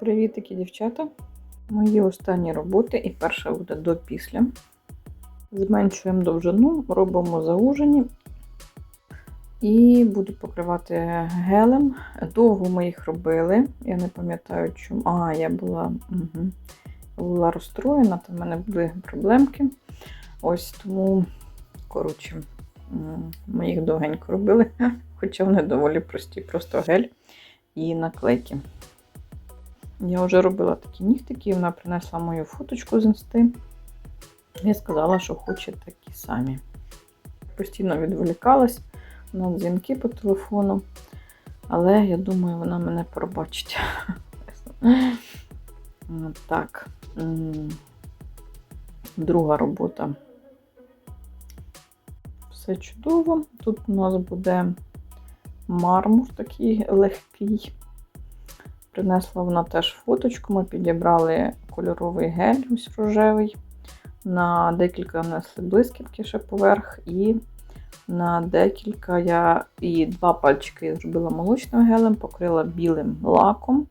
Привітики, дівчата! Мої останні роботи і перша буде до після. Зменшуємо довжину, робимо заужені і буду покривати гелем. Довго ми їх робили. Я не пам'ятаю, чому. А, я була, угу. була розстроєна, там в мене були проблемки. Ось тому, коротше, ми їх довгенько робили, хоча вони доволі прості, просто гель і наклейки. Я вже робила такі нігтики, вона принесла мою фоточку з інсти і сказала, що хоче такі самі. Постійно відволікалась на дзвінки по телефону, але я думаю, вона мене пробачить. Так, друга робота. Все чудово. Тут у нас буде мармур такий легкий. Принесла вона теж фоточку. Ми підібрали кольоровий гель, ось рожевий. На декілька внесли блискітки ще поверх, і на декілька я і два пальчики зробила молочним гелем, покрила білим лаком.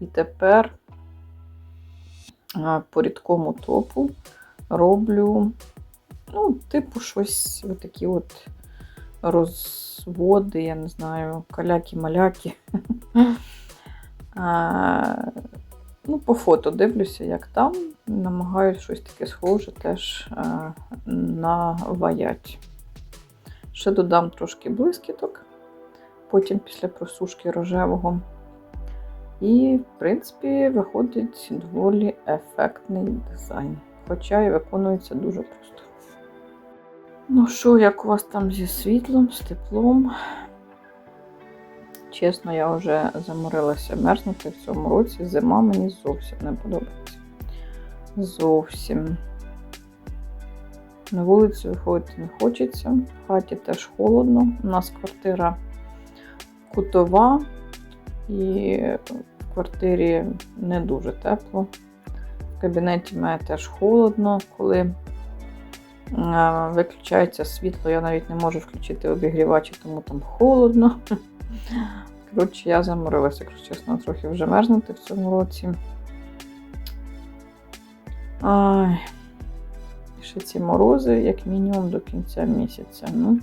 І тепер по рідкому топу роблю, ну, типу, щось отакі от розводи, я не знаю, каляки-маляки. Ну, по фото дивлюся, як там. Намагаюся щось таке схоже теж а, наваять. Ще додам трошки блискіток, потім після просушки рожевого. І, в принципі, виходить доволі ефектний дизайн. Хоча і виконується дуже просто. Ну що, як у вас там зі світлом, з теплом? Чесно, я вже заморилася мерзнути в цьому році. Зима мені зовсім не подобається. Зовсім. На вулицю виходити не хочеться. В хаті теж холодно. У нас квартира кутова, і в квартирі не дуже тепло. В кабінеті має теж холодно, коли е, виключається світло, я навіть не можу включити обігрівачі, тому там холодно. Коротше, я заморилася, якщо чесно, трохи вже мерзнути в цьому році. Ай, ще ці морози, як мінімум, до кінця місяця. Ну,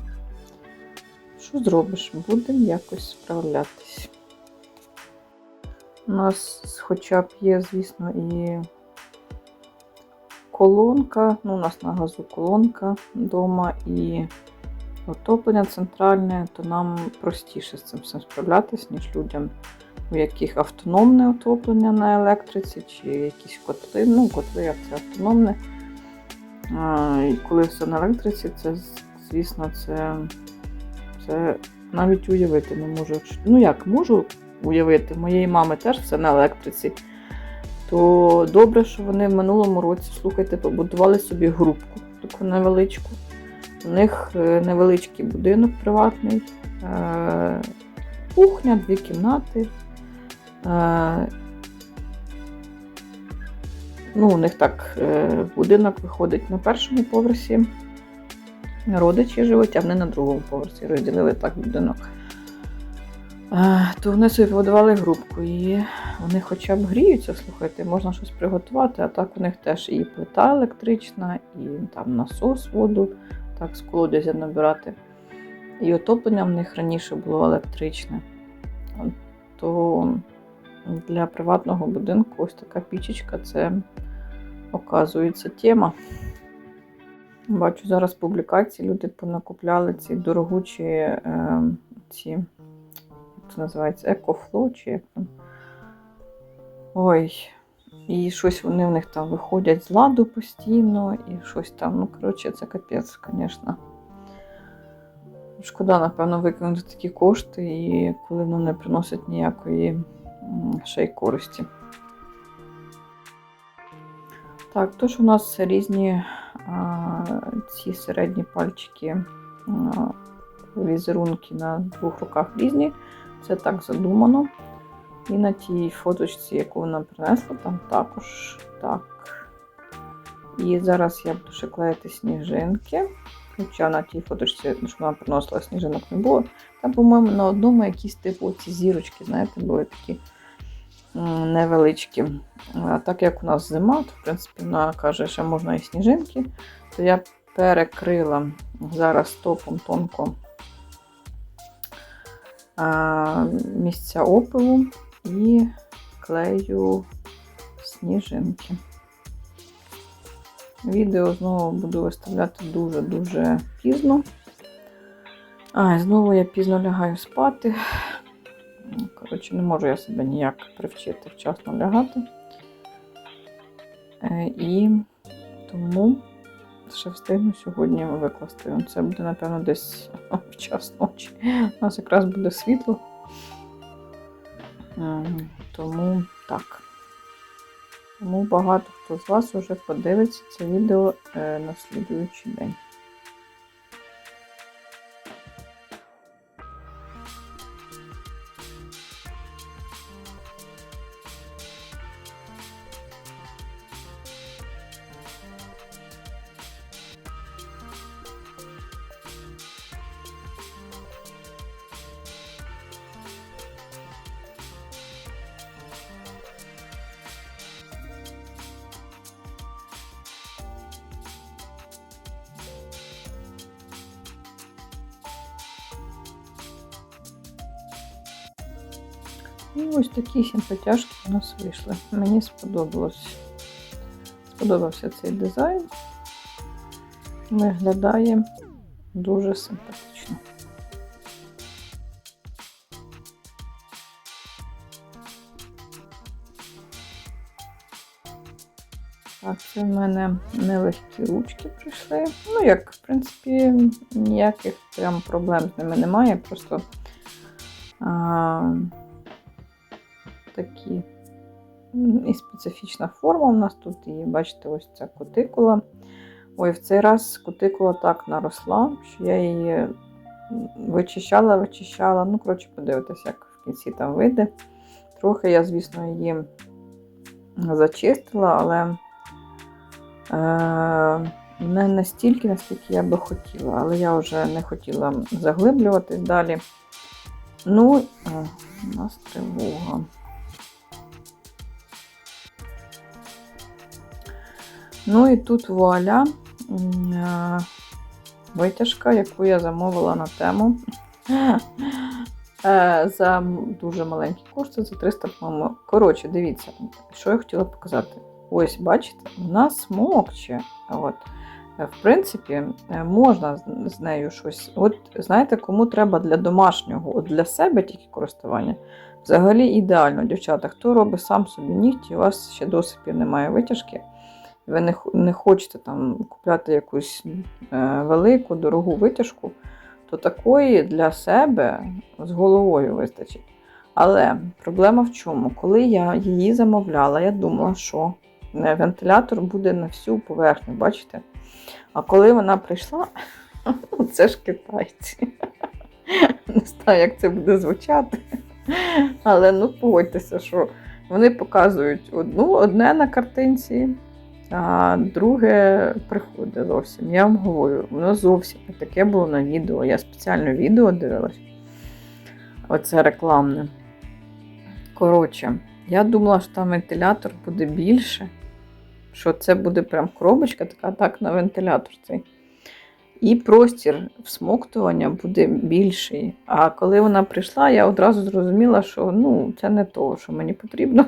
що зробиш? Будемо якось справлятись. У нас хоча б є, звісно, і колонка. Ну, у нас на газу колонка вдома і отоплення центральне, то нам простіше з цим всім справлятись, ніж людям, у яких автономне отоплення на електриці, чи якісь котли. Ну, котли, як це автономне. І коли все на електриці, це, звісно, це, це навіть уявити не можу. Ну як, можу уявити, моєї мами теж все на електриці. То добре, що вони в минулому році, слухайте, побудували собі групку таку невеличку. У них е, невеличкий будинок приватний, е, кухня, дві кімнати. Е, Ну, у них так будинок виходить на першому поверсі. Родичі живуть, а вони на другому поверсі розділили так будинок. То вони собі побудували групку, і вони хоча б гріються, слухайте, можна щось приготувати, а так у них теж і плита електрична, і там насос воду так з колодязя набирати. І отоплення в них раніше було електричне. То для приватного будинку ось така пічечка це, оказується, тема. Бачу, зараз публікації люди понакупляли ці дорогучі е, ці, як це називається, екофло, чи як там. Ой, і щось вони в них там виходять з ладу постійно, і щось там, ну, коротше, це капець, звісно. Шкода, напевно, викинути такі кошти, і коли воно не приносить ніякої ще й користі. Так, тож у нас різні а, ці середні пальчики, а, візерунки на двох руках різні. Це так задумано. І на тій фоточці, яку вона принесла, там також так. І зараз я буду ще клеїти сніжинки. Хоча на тій фоточці, що вона приносила сніжинок не було. Там, по-моєму, на одному якісь типу ці зірочки, знаєте, були такі невеличкі. А так як у нас зима, то в принципі вона каже, що можна і сніжинки, то я перекрила зараз топом тонко місця опилу і клею сніжинки. Відео знову буду виставляти дуже-дуже пізно. А, знову я пізно лягаю спати. Коротше, не можу я себе ніяк привчити вчасно лягати. Е, І тому ще встигну сьогодні викласти. Це буде, напевно, десь в час ночі. У нас якраз буде світло. Ем, Тому так. Тому багато хто з вас вже подивиться це відео е, на слідуючий день. І ось такі симпатяшки у нас вийшли. Мені сподобалось. Сподобався цей дизайн. Виглядає дуже симпатично. Так, це в мене нелегкі ручки прийшли. Ну, як, в принципі, ніяких прям проблем з ними немає. Просто а, такі і специфічна форма у нас тут. І бачите, ось ця кутикула. Ой, в цей раз кутикула так наросла, що я її вичищала, вичищала. Ну, коротше, подивитися, як в кінці там вийде. Трохи я, звісно, її зачистила, але е, не настільки, наскільки я би хотіла. Але я вже не хотіла заглиблюватись далі. Ну, о, у нас тривога. Ну і тут вуаля е, витяжка, яку я замовила на тему. Е, За дуже маленькі кошти, за 300, по-моєму. Коротше, дивіться, що я хотіла показати. Ось, бачите, вона смокче. От. Е, В принципі, можна з- нею щось. От знаєте, кому треба для домашнього, от для себе тільки користування. Взагалі ідеально, дівчата. Хто робить сам собі нігті, у вас ще до сих пір немає витяжки, ви не, не хочете там купляти якусь е, велику, дорогу витяжку, то такої для себе з головою вистачить. Але проблема в чому? Коли я її замовляла, я думала, що е, вентилятор буде на всю поверхню, бачите? А коли вона прийшла, це ж китайці. Не знаю, як це буде звучати. Але ну погодьтеся, що вони показують одну, одне на картинці, а друге приходить зовсім. Я вам говорю, воно зовсім не таке було на відео. Я спеціально відео дивилась. Оце рекламне. Коротше, я думала, що там вентилятор буде більше, що це буде прям коробочка, така так на вентилятор цей. І простір всмоктування буде більший. А коли вона прийшла, я одразу зрозуміла, що ну, це не то, що мені потрібно.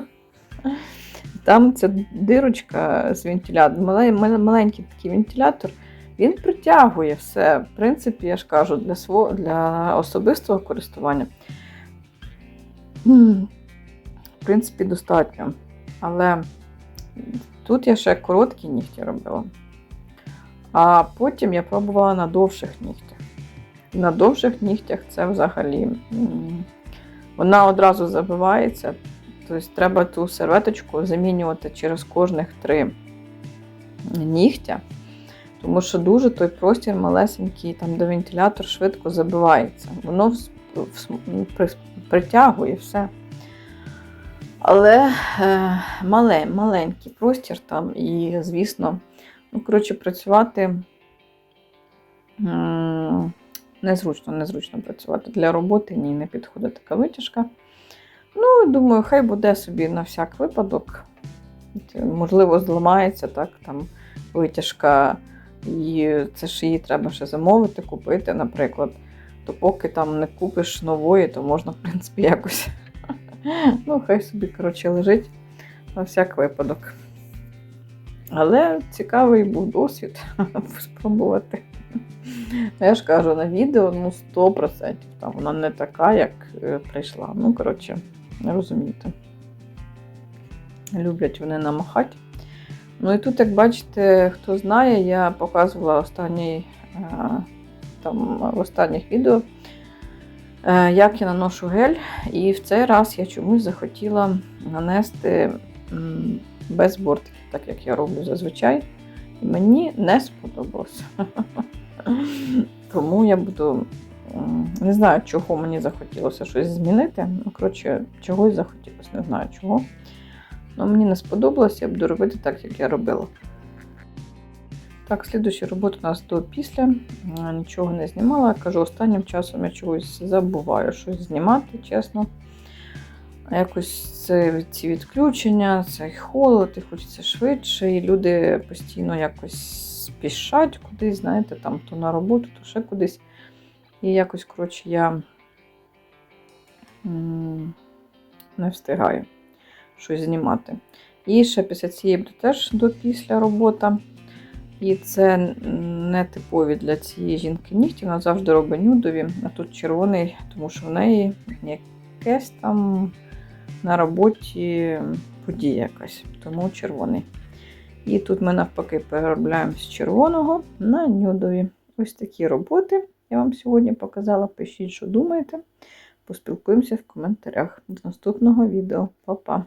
Там ця дирочка з вентилятором, маленький такий вентилятор, він притягує все. В принципі, я ж кажу, для свого, для особистого користування. В принципі, достатньо. Але тут я ще короткі нігті робила. А потім я пробувала на довших нігтях. На довших нігтях це взагалі вона одразу забивається. Тобто треба ту серветочку замінювати через кожних три нігтя. Тому що дуже той простір малесенький, там де вентилятор швидко забивається. Воно притягує все. Але е, мале, маленький простір там, і, звісно, ну, коротше, працювати незручно, незручно працювати. Для роботи ні, не підходить така витяжка. Ну, думаю, хай буде собі на всяк випадок. Можливо, зламається так, там витяжка, і це ж її треба ще замовити, купити, наприклад. То поки там не купиш нової, то можна, в принципі, якось. Ну, хай собі, коротше, лежить на всяк випадок. Але цікавий був досвід спробувати. Я ж кажу, на відео ну 100%. Там вона не така, як е, прийшла. Ну, коротше, розумієте. Люблять вони намахати. Ну і тут, як бачите, хто знає, я показувала останній, е, там, в останніх відео, е, як я наношу гель. І в цей раз я чомусь захотіла нанести без бортиків, так як я роблю зазвичай. Мені не сподобалося. Тому я буду. Не знаю, чого мені захотілося щось змінити. Ну, коротше, чогось захотілося, не знаю чого. Ну, мені не сподобалось, я буду робити так, як я робила. Так, слідуюча робота у нас до після. Нічого не знімала. Кажу, останнім часом я чогось забуваю щось знімати, чесно. Якось це ці відключення, цей холод, і хочеться швидше, і люди постійно якось спішать кудись, знаєте, там то на роботу, то ще кудись. І якось, коротше, я не встигаю щось знімати. І ще після цієї буде теж до після робота. І це не типові для цієї жінки нігті. Вона завжди робить нюдові, а тут червоний, тому що в неї якесь там на роботі подія якась, тому червоний. І тут ми навпаки переробляємо з червоного на нюдові. Ось такі роботи я вам сьогодні показала. Пишіть, що думаєте. Поспілкуємося в коментарях. До наступного відео. Па-па!